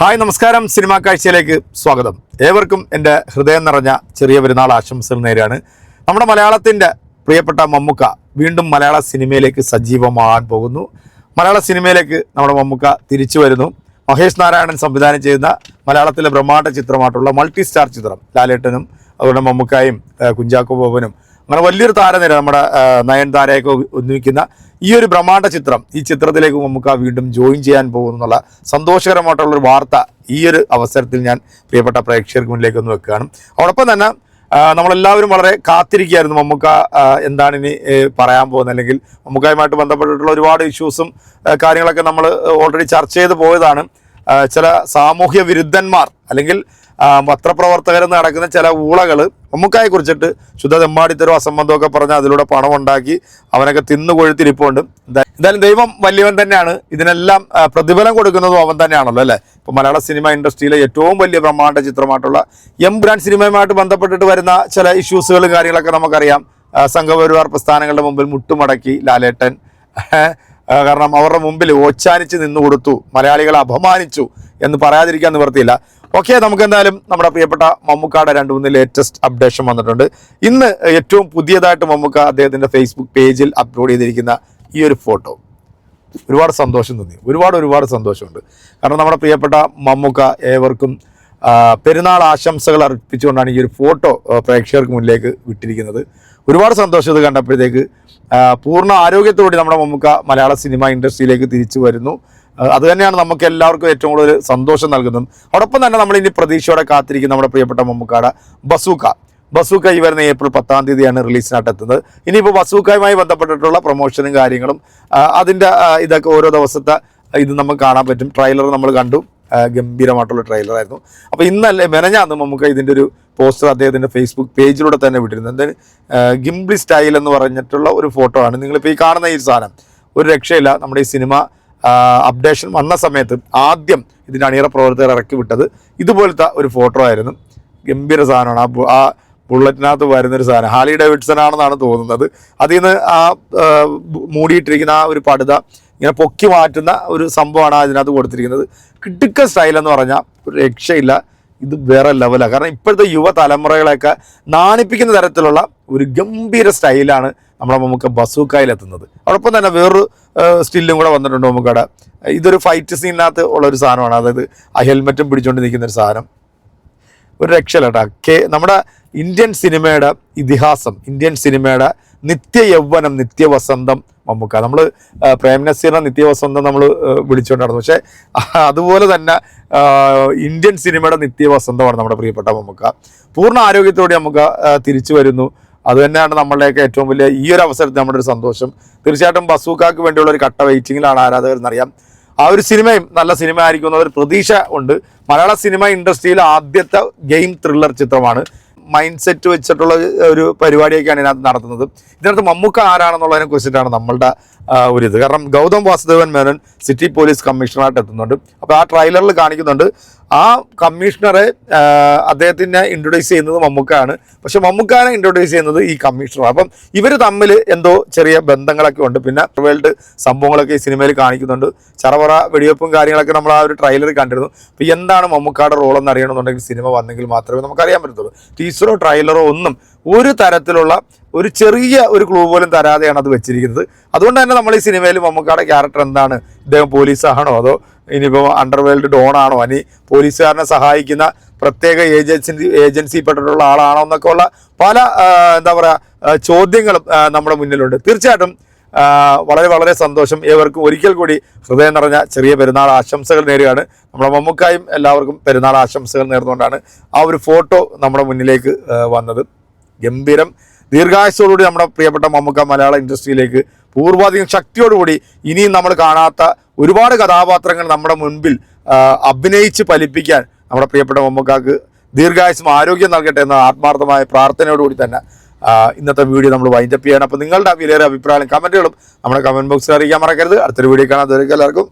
Hi നമസ്കാരം. Cinema കാഴ്ചയിലേക്ക് സ്വാഗതം. ഏവർക്കും എന്റെ ഹൃദയം നിറഞ്ഞ ചെറിയ പെരുന്നാൾ ആശംസകൾ നേരെയാണ്. നമ്മുടെ മലയാളത്തിന്റെ പ്രിയപ്പെട്ട മമ്മുക്ക വീണ്ടും മലയാള സിനിമയിലേക്ക് സജീവമാകാൻ പോകുന്നു. മലയാള സിനിമയിലേക്ക് നമ്മുടെ മമ്മുക്ക തിരിച്ചു വരുന്നു. മഹേഷ് നാരായണൻ സംവിധാനം ചെയ്യുന്ന മലയാളത്തിലെ ബ്രഹ്മാണ്ഡ ചിത്രമായിട്ടുള്ള മൾട്ടി സ്റ്റാർ ചിത്രം ലാലേട്ടനും അതുപോലെ മമ്മുക്കായും കുഞ്ചാക്കോ ബോബനും അങ്ങനെ വലിയൊരു താരനിര നമ്മുടെ നയൻതാരയൊക്കെ ഒന്നിക്കുന്ന ഈ ഒരു ബ്രഹ്മാണ്ട ചിത്രം ഈ ചിത്രത്തിലേക്ക് നമുക്ക് വീണ്ടും ജോയിൻ ചെയ്യാൻ പോകുന്നു എന്നുള്ള സന്തോഷകരമായിട്ടുള്ള ഒരു വാർത്ത ഈ ഒരു അവസരത്തിൽ ഞാൻ പ്രിയപ്പെട്ട പ്രേക്ഷകർക്ക് മുന്നിലേക്ക് ഒന്ന് വെക്കുകയാണ്. അതോടൊപ്പം തന്നെ നമ്മളെല്ലാവരും വളരെ കാത്തിരിക്കുകയായിരുന്നു മമ്മൂക്ക എന്താണ് ഇനി പറയാൻ പോകുന്നത്? അല്ലെങ്കിൽ മമ്മൂക്കായുമായിട്ട് ബന്ധപ്പെട്ടിട്ടുള്ള ഒരുപാട് ഇഷ്യൂസും കാര്യങ്ങളൊക്കെ നമ്മൾ ഓൾറെഡി ചർച്ച ചെയ്ത് പോയതാണ്. ചില സാമൂഹ്യ വിരുദ്ധന്മാർ അല്ലെങ്കിൽ പത്രപ്രവർത്തകരെന്ന് നടക്കുന്ന ചില ഊളകൾ മമ്മൂക്കായെ കുറിച്ചിട്ട് ശുദ്ധ തെമ്മാടിത്തരോ അസംബന്ധമൊക്കെ പറഞ്ഞ് അതിലൂടെ പണം ഉണ്ടാക്കി അവനൊക്കെ തിന്നു കൊഴുത്തിരിപ്പുണ്ട്. എന്തായാലും ദൈവം വലിയവൻ തന്നെയാണ്. ഇതിനെല്ലാം പ്രതിഫലം കൊടുക്കുന്നതും അവൻ തന്നെയാണല്ലോ അല്ലേ? ഇപ്പൊ മലയാള സിനിമ ഇൻഡസ്ട്രിയിലെ ഏറ്റവും വലിയ ബ്രഹ്മാണ്ഡ ചിത്രമായിട്ടുള്ള എം ബ്രാൻഡ് സിനിമയുമായിട്ട് ബന്ധപ്പെട്ടിട്ട് വരുന്ന ചില ഇഷ്യൂസുകളും കാര്യങ്ങളൊക്കെ നമുക്കറിയാം. സംഘപരിവാർ പ്രസ്ഥാനങ്ങളുടെ മുമ്പിൽ മുട്ടുമടക്കി ലാലേട്ടൻ. കാരണം അവരുടെ മുമ്പിൽ ഓച്ചാനിച്ച് നിന്നു കൊടുത്തു മലയാളികളെ അപമാനിച്ചു എന്ന് പറയാതിരിക്കാൻ നിവർത്തിയില്ല ഓക്കെ നമുക്ക് എന്തായാലും നമ്മുടെ പ്രിയപ്പെട്ട മമ്മൂക്കാടെ രണ്ട് മൂന്ന് ലേറ്റസ്റ്റ് അപ്ഡേഷൻ വന്നിട്ടുണ്ട്. ഇന്ന് ഏറ്റവും പുതിയതായിട്ട് മമ്മൂക്ക അദ്ദേഹത്തിന്റെ ഫേസ്ബുക്ക് പേജിൽ അപ്ലോഡ് ചെയ്തിരിക്കുന്ന ഈ ഒരു ഫോട്ടോ ഒരുപാട് സന്തോഷം തോന്നി. ഒരുപാട് ഒരുപാട് സന്തോഷമുണ്ട്. കാരണം നമ്മുടെ പ്രിയപ്പെട്ട മമ്മൂക്ക ഏവർക്കും പെരുന്നാൾ ആശംസകൾ അർപ്പിച്ചുകൊണ്ടാണ് ഈ ഒരു ഫോട്ടോ പ്രേക്ഷകർക്ക് മുന്നിലേക്ക് വിട്ടിരിക്കുന്നത്. ഒരുപാട് സന്തോഷം ഇത് കണ്ടപ്പോഴത്തേക്ക്. പൂർണ ആരോഗ്യത്തോടെ നമ്മുടെ മമ്മൂക്ക മലയാള സിനിമ ഇൻഡസ്ട്രിയിലേക്ക് തിരിച്ചു വരുന്നു. അത് തന്നെയാണ് നമുക്ക് എല്ലാവർക്കും ഏറ്റവും കൂടുതൽ സന്തോഷം നൽകുന്നത്. അതോടൊപ്പം തന്നെ നമ്മൾ ഇനി പ്രതീക്ഷയോടെ കാത്തിരിക്കുന്ന നമ്മുടെ പ്രിയപ്പെട്ട മമ്മൂക്കാട ബസൂക്ക. ബസൂക്ക ഈ വരുന്ന ഏപ്രിൽ പത്താം തീയതിയാണ് റിലീസിനായിട്ട് എത്തുന്നത്. ഇനിയിപ്പോൾ ബസൂക്കയുമായി ബന്ധപ്പെട്ടിട്ടുള്ള പ്രൊമോഷനും കാര്യങ്ങളും അതിന്റെ ഇതൊക്കെ ഓരോ ദിവസത്തെ ഇത് നമുക്ക് കാണാൻ പറ്റും. ട്രെയിലർ നമ്മൾ കണ്ടു. ഗംഭീരമായിട്ടുള്ള ട്രെയിലറായിരുന്നു. അപ്പോൾ ഇന്നല്ലേ മെനഞ്ഞാന്ന് നമുക്ക് ഇതിന്റെ ഒരു പോസ്റ്റർ അദ്ദേഹത്തിന്റെ ഫേസ്ബുക്ക് പേജിലൂടെ തന്നെ വിട്ടിരുന്നു എന്താണ് ഗിംബ്ലി സ്റ്റൈൽ എന്ന് പറഞ്ഞിട്ടുള്ള ഒരു ഫോട്ടോ ആണ്. നിങ്ങളിപ്പോൾ ഈ കാണുന്ന ഈ സാധനം ഒരു രക്ഷയില്ല. നമ്മുടെ ഈ സിനിമ അപ്ഡേഷൻ വന്ന സമയത്ത് ആദ്യം ഇതിന്റെ അണിയറ പ്രവർത്തകർ ഇറക്കി വിട്ടത് ഇതുപോലത്തെ ഒരു ഫോട്ടോ ആയിരുന്നു. ഗംഭീര സാധനമാണ്. ആ ആ ബുള്ളറ്റിനകത്ത് വരുന്നൊരു സാധനം. ഹാലി ഡേവിഡ്സൺ ആണെന്നാണ് തോന്നുന്നത്. അതിൽ നിന്ന് ആ മൂടിയിട്ടിരിക്കുന്ന ആ ഒരു പടുത ഇങ്ങനെ പൊക്കി മാറ്റുന്ന ഒരു സംഭവമാണ് അതിനകത്ത് കൊടുത്തിരിക്കുന്നത്. കിടുക്ക സ്റ്റൈലെന്ന് പറഞ്ഞാൽ ഒരു രക്ഷയില്ല. ഇത് വേറെ ലെവലാണ് കാരണം ഇപ്പോഴത്തെ യുവതലമുറകളെയൊക്കെ നാണിപ്പിക്കുന്ന തരത്തിലുള്ള ഒരു ഗംഭീര സ്റ്റൈലാണ് നമ്മുടെ നമുക്ക് ബസൂക്കായിലെത്തുന്നത്. അതോടൊപ്പം തന്നെ വേറൊരു സ്റ്റില്ലും കൂടെ വന്നിട്ടുണ്ട് നമുക്കവിടെ. ഇതൊരു ഫൈറ്റ് സീനിനകത്ത് ഉള്ള ഒരു സാധനമാണ്. അതായത് ആ ഹെൽമെറ്റും പിടിച്ചുകൊണ്ട് നിൽക്കുന്ന ഒരു സാധനം. ഒരു രക്ഷയില്ല കേട്ടോ കെ നമ്മുടെ ഇന്ത്യൻ സിനിമയുടെ ഇതിഹാസം ഇന്ത്യൻ സിനിമയുടെ നിത്യ യൗവനം നിത്യവസന്തം മമ്മൂക്ക. നമ്മൾ പ്രേം നസീറിനെ നിത്യവസന്തം നമ്മൾ വിളിച്ചുകൊണ്ട് നടന്നു പക്ഷേ അതുപോലെ തന്നെ ഇന്ത്യൻ സിനിമയുടെ നിത്യവസന്തമാണ് നമ്മുടെ പ്രിയപ്പെട്ട മമ്മൂക്ക. പൂർണ ആരോഗ്യത്തോടെ നമുക്ക് തിരിച്ചു വരുന്നു. അത് തന്നെയാണ് നമ്മളുടെയൊക്കെ ഏറ്റവും വലിയ ഈ ഒരു അവസരത്തിൽ നമ്മുടെ ഒരു സന്തോഷം. തീർച്ചയായിട്ടും ബസൂക്കാക്ക് വേണ്ടിയുള്ള ഒരു കട്ട വെയിറ്റിങ്ങിലാണ് ആരാധകർ എന്നറിയാം ആ ഒരു സിനിമയും നല്ല സിനിമ ആയിരിക്കും എന്നൊരു പ്രതീക്ഷ ഉണ്ട്. മലയാള സിനിമ ഇൻഡസ്ട്രിയിലെ ആദ്യത്തെ ഗെയിം ത്രില്ലർ ചിത്രമാണ്. മൈൻഡ് സെറ്റ് വെച്ചിട്ടുള്ള ഒരു പരിപാടിയൊക്കെയാണ് ഇതിനകത്ത് നടത്തുന്നത്. ഇതിനകത്ത് മമ്മൂക്ക ആരാണെന്നുള്ളതിനെ കുറിച്ചിട്ടാണ് നമ്മളുടെ ഒരു ഇത്. കാരണം ഗൗതം വാസുദേവൻ മേനോൻ സിറ്റി പോലീസ് കമ്മീഷണറായിട്ട് എത്തുന്നുണ്ട്. അപ്പോൾ ആ ട്രെയിലറിൽ കാണിക്കുന്നുണ്ട്. ആ കമ്മീഷണറെ അദ്ദേഹത്തിനെ ഇൻട്രൊഡ്യൂസ് ചെയ്യുന്നത് മമ്മൂക്കാണ് പക്ഷെ മമ്മൂക്കാനെ ഇൻട്രൊഡ്യൂസ് ചെയ്യുന്നത് ഈ കമ്മീഷണറാണ് അപ്പം ഇവർ തമ്മിൽ എന്തോ ചെറിയ ബന്ധങ്ങളൊക്കെ ഉണ്ട്. പിന്നെ വേൾഡ് സംഭവങ്ങളൊക്കെ ഈ സിനിമയിൽ കാണിക്കുന്നുണ്ട്. ചറവറ വെടിവെപ്പും കാര്യങ്ങളൊക്കെ നമ്മൾ ആ ഒരു ട്രെയിലർ കണ്ടിരുന്നു. അപ്പോൾ എന്താണ് മമ്മൂക്കാടെ റോൾ എന്ന് അറിയണമെന്നുണ്ടെങ്കിൽ സിനിമ വന്നെങ്കിൽ മാത്രമേ നമുക്ക് അറിയാൻ പറ്റത്തുള്ളൂ ടീച്ചറോ ട്രailerോ ഒന്നും ഒരു തരത്തിലുള്ള ഒരു ചെറിയ ഒരു ക്ലൂ പോലും തരാതെയാണ് അത് വെച്ചിരിക്കുന്നത്. അതുകൊണ്ട് തന്നെ നമ്മൾ ഈ സിനിമയിൽ മമ്മൂക്കായുടെ ക്യാരക്ടർ എന്താണ്? ഇദ്ദേഹം പോലീസാണോ അതോ ഇനിയിപ്പോൾ അണ്ടർവേൾഡ് ഡോണാണോ? ഇനി പോലീസുകാരനെ സഹായിക്കുന്ന പ്രത്യേക ഏജൻസി ഏജൻസിപ്പെട്ടിട്ടുള്ള ആളാണോ എന്നൊക്കെ ഉള്ള പല എന്താ പറയുക ചോദ്യങ്ങളും നമ്മുടെ മുന്നിലുണ്ട്. തീർച്ചയായിട്ടും വളരെ വളരെ സന്തോഷം. ഏവർക്കും ഒരിക്കൽ കൂടി ഹൃദയം നിറഞ്ഞ ചെറിയ പെരുന്നാൾ ആശംസകൾ നേരുകയാണ്. നമ്മുടെ മമ്മൂക്കായും എല്ലാവർക്കും പെരുന്നാൾ ആശംസകൾ നേർന്നുകൊണ്ടാണ് ആ ഒരു ഫോട്ടോ നമ്മുടെ മുന്നിലേക്ക് വന്നത്. ഗംഭീരം. ദീർഘായുസോടുകൂടി നമ്മുടെ പ്രിയപ്പെട്ട മമ്മൂക്ക മലയാള ഇൻഡസ്ട്രിയിലേക്ക് പൂർവാധികം ശക്തിയോടുകൂടി ഇനിയും നമ്മൾ കാണാത്ത ഒരുപാട് കഥാപാത്രങ്ങൾ നമ്മുടെ മുൻപിൽ അഭിനയിച്ച് ഫലിപ്പിക്കാൻ നമ്മുടെ പ്രിയപ്പെട്ട മമ്മൂക്കാക്ക് ദീർഘായുസും ആരോഗ്യം നൽകട്ടെ എന്ന ആത്മാർത്ഥമായ പ്രാർത്ഥനയോടുകൂടി തന്നെ ഇന്നത്തെ വീഡിയോ നമ്മൾ വൈൻഡപ്പ് ചെയ്യണം. അപ്പോൾ നിങ്ങളുടെ വിലയേറെ അഭിപ്രായങ്ങളും കമന്റുകളും നമ്മുടെ കമന്റ് ബോക്സിൽ അറിയിക്കാൻ മറക്കരുത്. അടുത്തൊരു വീഡിയോ കാണാൻ എല്ലാവർക്കും